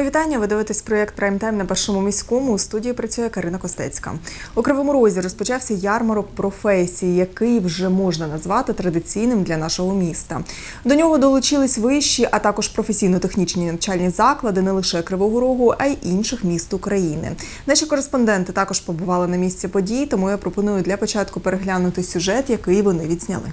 Мої вітання. Ви дивитесь проєкт Прайм-тайм на першому міському. У студії працює Карина Костецька. У Кривому Розі розпочався ярмарок професій, який вже можна назвати традиційним для нашого міста. До нього долучились вищі, а також професійно-технічні навчальні заклади не лише Кривого Рогу, а й інших міст України. Наші кореспонденти також побували на місці подій, тому я пропоную для початку переглянути сюжет, який вони відзняли.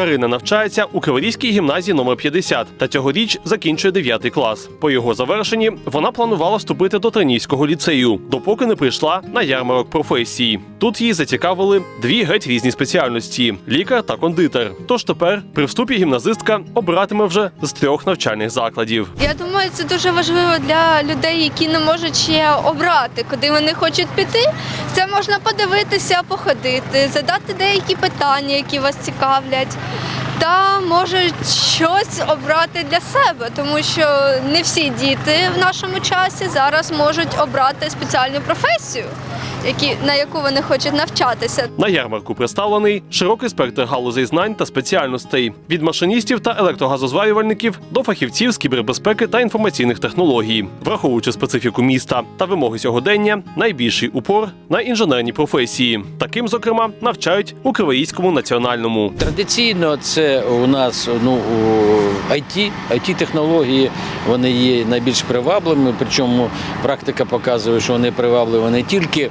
Карина навчається у Криворізькій гімназії номер 50 та цьогоріч закінчує 9 клас. По його завершенні вона планувала вступити до Тренійського ліцею, допоки не прийшла на ярмарок професії. Тут її зацікавили дві геть різні спеціальності лікар та кондитер. Тож тепер при вступі гімназистка обиратиме вже з трьох навчальних закладів. Я думаю, це дуже важливо для людей, які не можуть ще обрати, куди вони хочуть піти. Це можна подивитися, походити, задати деякі питання, які вас цікавлять. Та можуть щось обрати для себе, тому що не всі діти в нашому часі зараз можуть обрати спеціальну професію, які, на яку вони хочуть навчатися. На ярмарку представлений широкий спектр галузей знань та спеціальностей від машиністів та електрогазозварювальників до фахівців з кібербезпеки та інформаційних технологій, враховуючи специфіку міста та вимоги сьогодення, найбільший упор на інженерні професії. Таким, зокрема, навчають у Кривоїському національному. Традиційно це у нас ну IT, it технології вони є найбільш привабливими. Причому практика показує, що вони привабливі не тільки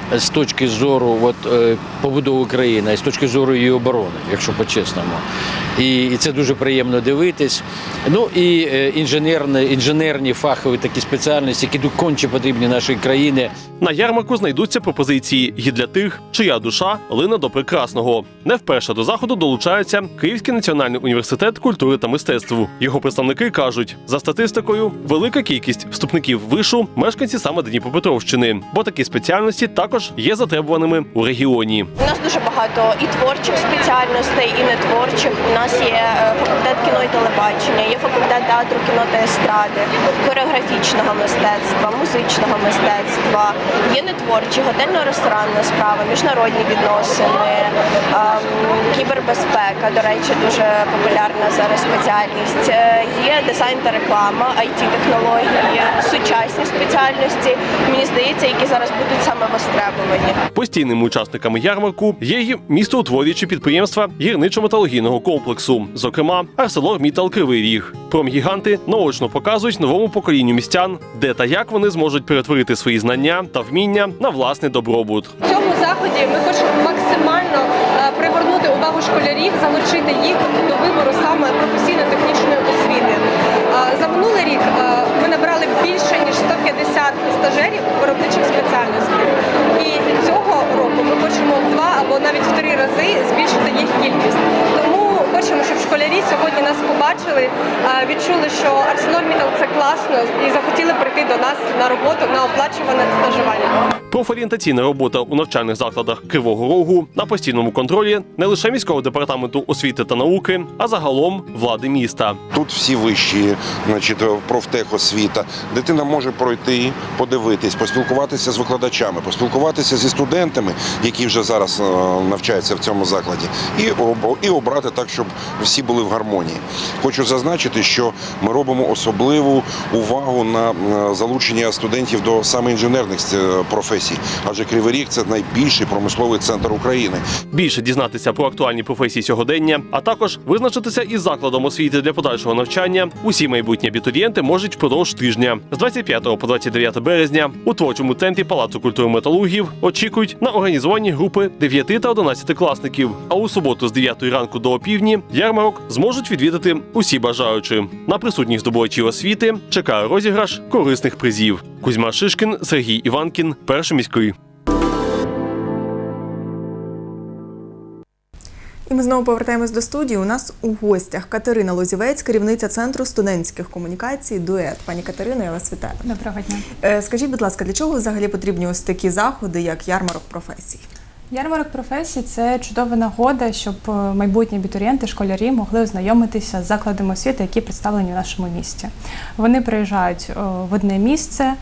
з точки зору от, е, побудови країни, а з точки зору її оборони, якщо по-чесному. І, і це дуже приємно дивитись. Ну і е, інженерні, інженерні фахові такі спеціальності, які конче потрібні нашій країні. На ярмарку знайдуться пропозиції і для тих, чия душа лине до прекрасного. Не вперше до заходу долучається Київський національний університет культури та мистецтв. Його представники кажуть, за статистикою, велика кількість вступників вишу мешканці саме Дніпропетровщини, бо такі спеціальності також є затребуваними у регіоні. У нас дуже багато і творчих спеціальностей, і нетворчих. У нас є е, факультет кіно і телебачення, є факультет театру, кіно та естради, хореографічного мистецтва, музичного мистецтва, є нетворчі, готельно-ресторанна справа, міжнародні відносини, ем, кібербезпека. До речі, дуже популярна зараз спеціальність. Е, Є дизайн та реклама, it технології, сучасні спеціальності. Мені здається, які зараз будуть саме востребовані. Постійними учасниками ярмарку є й містоутворюючі підприємства гірничо-металургійного комплексу, зокрема ArcelorMittal Кривий Ріг. Промгіганти наочно показують новому поколінню містян, де та як вони зможуть перетворити свої знання та вміння на власний добробут. В цьому заході ми хочемо максимально е, привернути увагу школярів, залучити їх до вибору саме професійно-технічної освіти. Е, За минулий рік е, ми набрали більше ніж 150 стажерів виробничих спеціальностей. І цього року ми хочемо в два або навіть в три рази збільшити їх кількість. Тому хочемо, щоб школярі сьогодні нас побачили, відчули, що ArcelorMittal – це класно і захотіли прийти до нас на роботу на оплачуване стажування. Профорієнтаційна робота у навчальних закладах Кривого Рогу на постійному контролі не лише міського департаменту освіти та науки, а загалом влади міста. Тут всі вищі, значить, профтехосвіта. Дитина може пройти, подивитись, поспілкуватися з викладачами, поспілкуватися зі студентами, які вже зараз е, навчаються в цьому закладі, і, і обрати так, щоб всі були в гармонії. Хочу зазначити, що ми робимо особливу увагу на е, залучення студентів до саме інженерних е, професій, адже Кривий Ріг – це найбільший промисловий центр України. Більше дізнатися про актуальні професії сьогодення, а також визначитися із закладом освіти для подальшого навчання. Усі майбутні абітурієнти можуть впродовж тижня з 25 по 29 березня у творчому центрі Палацу культури металургів очікують на організовані групи 9 та 11 класників. А у суботу з 9 ранку до опівдні ярмарок зможуть відвідати усі бажаючі. На присутніх здобувачів освіти чекає розіграш корисних призів. Кузьма Шишкін, Сергій Іванкін, перший міський. І ми знову повертаємось до студії. У нас у гостях Катерина Лозівець, керівниця центру студентських комунікацій Дует. Пані Катерино, я вас вітаю. Доброго дня. Е, Скажіть, будь ласка, для чого взагалі потрібні ось такі заходи, як ярмарок професій? Ярмарок професій це чудова нагода, щоб е, майбутні абітурієнти, школярі могли ознайомитися з закладами освіти, які представлені в нашому місті. Вони приїжджають е, в одне місце, е,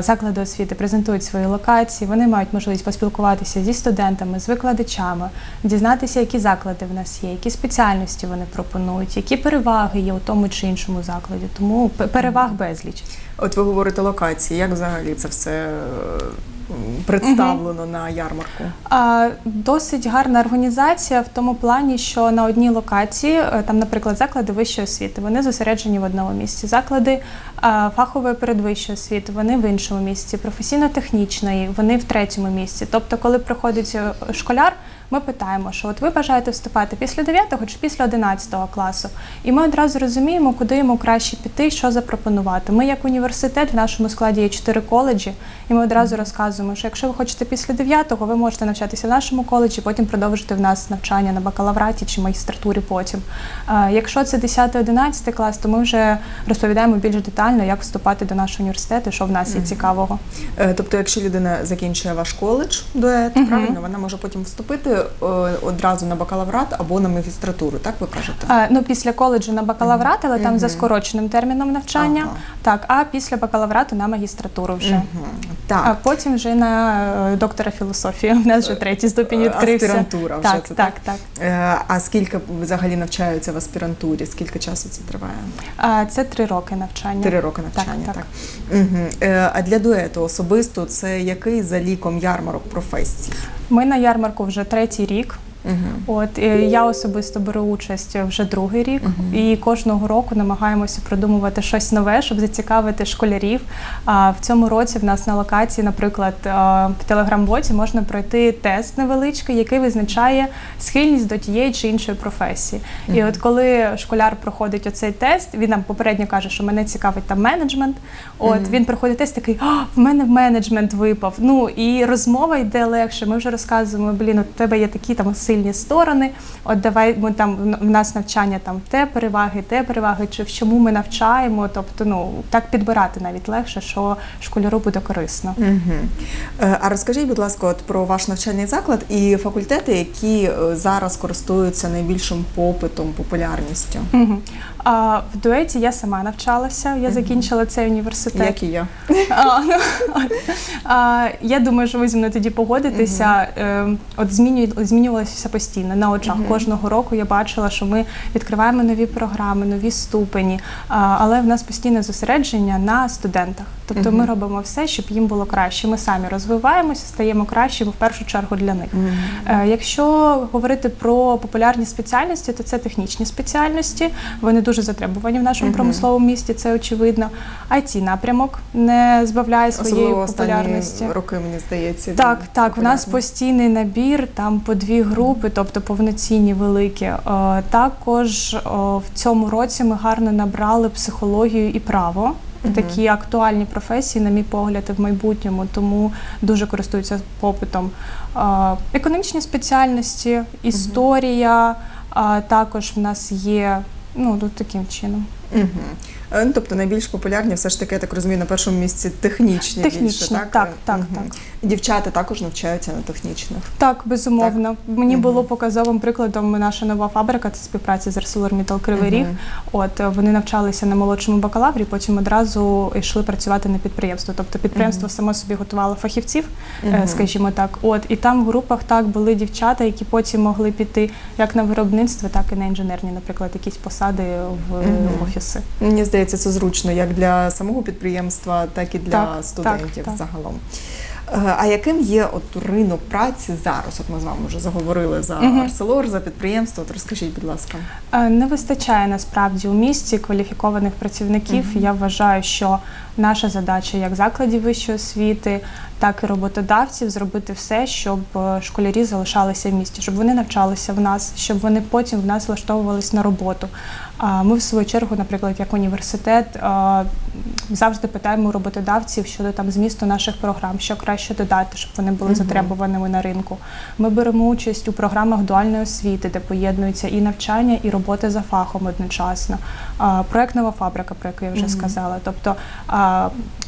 заклади освіти презентують свої локації, вони мають можливість поспілкуватися зі студентами, з викладачами, дізнатися, які заклади в нас є, які спеціальності вони пропонують, які переваги є у тому чи іншому закладі. Тому переваг безліч. От ви говорите локації, як взагалі це все е, угу. представлено на ярмарку? А, Досить гарна організація в тому плані, що на одній локації, е, там, наприклад, заклади вищої освіти, вони зосереджені в одному місці. Заклади фахової передвищої освіти, вони в іншому місці, професійно-технічної, вони в третьому місці. Тобто, коли приходить е, школяр, ми питаємо, що от ви бажаєте вступати після 9 чи після 11 класу, і ми одразу розуміємо, куди йому краще піти, що запропонувати. Ми, як університет, в нашому складі є 4 коледжі, і ми одразу розказуємо, що якщо ви хочете після 9-го, ви можете навчатися в нашому коледжі, потім продовжити в нас навчання на бакалавраті чи магістратурі потім. Якщо це 10-11 клас, то ми вже розповідаємо більш детально, як вступати до нашого університету, що в нас є цікавого. Е, Тобто, якщо людина закінчує ваш коледж дует, правильно, вона може потім вступити одразу на бакалаврат або на магістратуру, так ви кажете? А, Ну, після коледжу на бакалаврат, але там за скороченим терміном навчання. Ага. Так, а після бакалаврату на магістратуру вже. Мгм. А Так. потім вже на е, доктора філософії. У нас вже третій ступінь відкрився. Аспірантура вже так, це, так, так. Е, А скільки взагалі навчаються в аспірантурі? Скільки часу це триває? А, Це три роки навчання. Три роки навчання, так. Угу. А для дуету особисто це який за ліком ярмарок професій? Ми на ярмарку вже третій рік. Угу. От я особисто беру участь вже другий рік, і кожного року намагаємося придумувати щось нове, щоб зацікавити школярів. А в цьому році в нас на локації, наприклад, е, в телеграм-боті можна пройти тест невеличкий, який визначає схильність до тієї чи іншої професії. І от коли школяр проходить оцей тест, він нам попередньо каже, що мене цікавить там менеджмент. От він проходить тест, такий «А, в мене в менеджмент випав. Ну і розмова йде легше. Ми вже розказуємо, блін, у тебе є такі там сильні сторони. От давай ми там в- нас навчання там те переваги, те переваги, чи в чому ми навчаємо. Тобто, ну так підбирати навіть легше, що школяру буде корисно. Угу. А розкажіть, будь ласка, от про ваш навчальний заклад і факультети, які е, зараз користуються найбільшим попитом, популярністю, Мгм. А, в дуеті я сама навчалася. Я закінчила цей університет. як і я. А, ну, от. А, я думаю, що ви зі мною тоді погодитеся. Е, От зміню- змінювалося все постійно на очах. Кожного року я бачила, що ми відкриваємо нові програми, нові ступені, а, але в нас постійне зосередження на студентах. Тобто ми робимо все, щоб їм було краще. Ми самі розвиваємося, стаємо кращими в першу чергу для них. Е, Якщо говорити про популярні спеціальності, то це технічні спеціальності. Вони дуже затребувані в нашому промисловому місті, це очевидно. it напрямок не збавляє своєї Особливо популярності. роки, мені здається. Так, так, в нас постійний набір, там по дві групи, тобто повноцінні великі. Е, Також е, в цьому році ми гарно набрали психологію і право. Такі актуальні професії, на мій погляд, і в майбутньому, тому дуже користуються попитом. Е, Економічні спеціальності, історія, також в нас є ну, таким чином. Е, Ну, тобто найбільш популярні, все ж таки, я так розумію, на першому місці технічні. Технічні, більше, так? так, так, Мгм. так. Дівчата також навчаються на технічних. Так, безумовно. Мені було показовим прикладом наша нова фабрика, це співпраця з ArcelorMittal Кривий Ріг. От е, вони навчалися на молодшому бакалаврі, потім одразу йшли працювати на підприємство. Тобто підприємство само собі готувало фахівців, е, скажімо так. От і там в групах так були дівчата, які потім могли піти як на виробництво, так і на інженерні, наприклад, якісь посади в офіси. Мені здається, це зручно як для самого підприємства, так і для Так, студентів так, загалом. Е, А яким є от ринок праці зараз? От ми з вами вже заговорили за Арселор, за підприємство. От розкажіть, будь ласка. Е, Не вистачає насправді у місті кваліфікованих працівників. Я вважаю, що наша задача як закладів вищої освіти, так і роботодавців зробити все, щоб е, школярі залишалися в місті, щоб вони навчалися в нас, щоб вони потім в нас влаштовувались на роботу. А Ми, в свою чергу, наприклад, як університет, е, завжди питаємо роботодавців щодо там змісту наших програм, що краще додати, щоб вони були затребуваними на ринку. Ми беремо участь у програмах дуальної освіти, де поєднуються і навчання, і робота за фахом одночасно. Проект нова фабрика, про яку я вже сказала. Тобто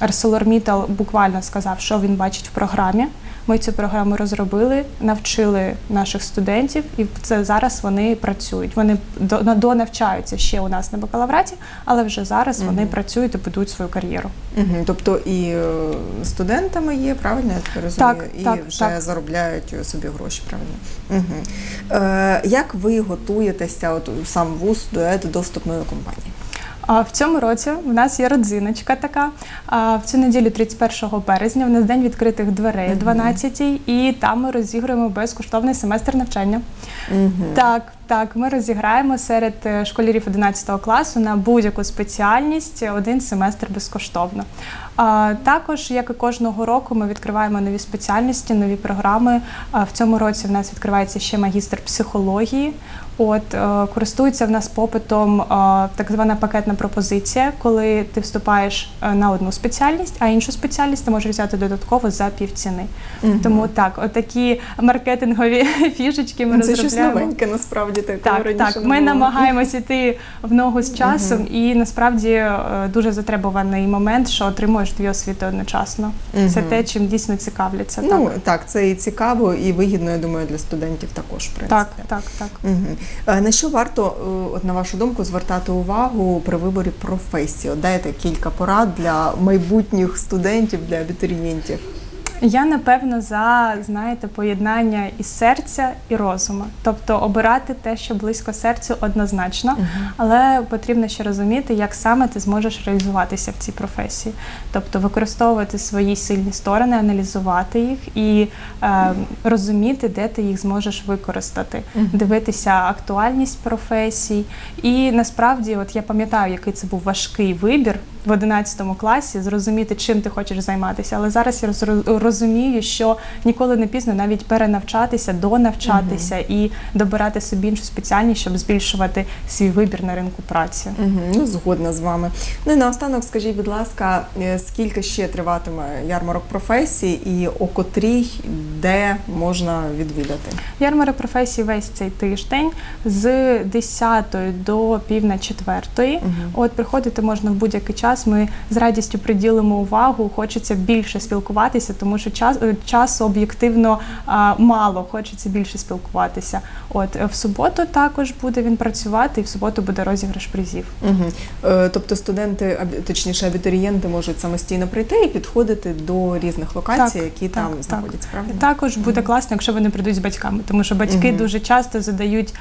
ArcelorMittal буквально сказав, що він бачить в програмі. Ми цю програму розробили, навчили наших студентів, і це зараз вони працюють. Вони до- донавчаються ще у нас на бакалавраті, але вже зараз вони працюють і будують свою кар'єру. Угу. Тобто і е, студентами є, правильно я розумію? Так, і так, вже так. заробляють собі гроші, правильно? Угу. Е, як ви готуєтеся, от сам вуз до вступної компанії? В цьому році в нас є родзиночка така. В цю неділю, 31 березня, в нас день відкритих дверей о 12 і там ми розігруємо безкоштовний семестр навчання. Так, так, ми розіграємо серед е, школярів 11 класу на будь-яку спеціальність один семестр безкоштовно. Також, як і кожного року, ми відкриваємо нові спеціальності, нові програми. В цьому році в нас відкривається ще магістр психології. От е, користується в нас попитом е, так звана пакетна пропозиція, коли ти вступаєш е, на одну спеціальність, а іншу спеціальність ти можеш взяти додатково за півціни. Тому так, отакі маркетингові фішечки ми Ну, Це щось розробляємо. новеньке, насправді Так, раніше так. Ми було. намагаємося йти в ногу з часом, і насправді дуже затребуваний момент, що отримуєш дві освіти одночасно. Це те, чим дійсно цікавляться. Ну так. так, це і цікаво, і вигідно, я думаю, для студентів також, в принципі. так, так, так. Угу. На що варто, е, от на вашу думку, звертати увагу при виборі професії? Дайте кілька порад для майбутніх студентів, для абітурієнтів. Я напевно за знаєте поєднання і серця і розуму, тобто обирати те, що близько серцю, однозначно, але потрібно ще розуміти, як саме ти зможеш реалізуватися в цій професії, тобто використовувати свої сильні сторони, аналізувати їх і е, розуміти, де ти їх зможеш використати, дивитися актуальність професій. І насправді, от я пам'ятаю, який це був важкий вибір в 11 класі, зрозуміти, чим ти хочеш займатися. Але зараз я роз- розумію, що ніколи не пізно навіть перенавчатися, донавчатися і добирати собі іншу спеціальність, щоб збільшувати свій вибір на ринку праці. Угу. Ну, згодна з вами. Ну і наостанок, скажіть, будь ласка, е, скільки ще триватиме ярмарок професій і о котрій, де можна відвідати? Ярмарок професій весь цей тиждень з 10 до пів на четвертої. От приходити можна в будь-який час. Ми з радістю приділимо увагу. Хочеться більше спілкуватися, тому що час е, часу об'єктивно мало. Хочеться більше спілкуватися. От е, в суботу також буде він працювати, і в суботу буде розіграш призів. Угу. Тобто студенти, точніше абітурієнти можуть самостійно прийти і підходити до різних локацій, Так, які так, там так. знаходяться, правильно? Також буде класно, якщо вони прийдуть з батьками, тому що батьки Мгм. дуже часто задають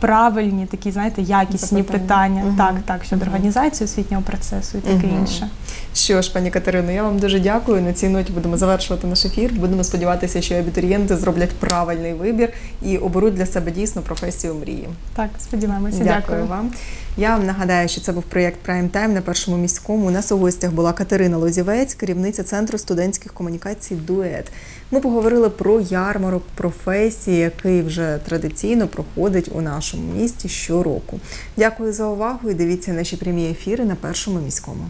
правильні такі, знаєте, якісні Запитання. питання. Мгм. Так, так, щодо організації освітнього процесу і таке інше. Що ж, пані Катерино, я вам дуже дякую. На цій ноті будемо завершувати наш ефір. Будемо сподіватися, що абітурієнти зроблять правильний вибір і оберуть для себе дійсно професію мрії. Так, сподіваємося. Дякую, Дякую. вам. Я вам нагадаю, що це був проєкт Прайм Тайм на першому міському. У нас у гостях була Катерина Лозівець, керівниця центру студентських комунікацій Дует. Ми поговорили про ярмарок професії, який вже традиційно проходить у нашому місті щороку. Дякую за увагу і дивіться наші прямі ефіри на першому міському.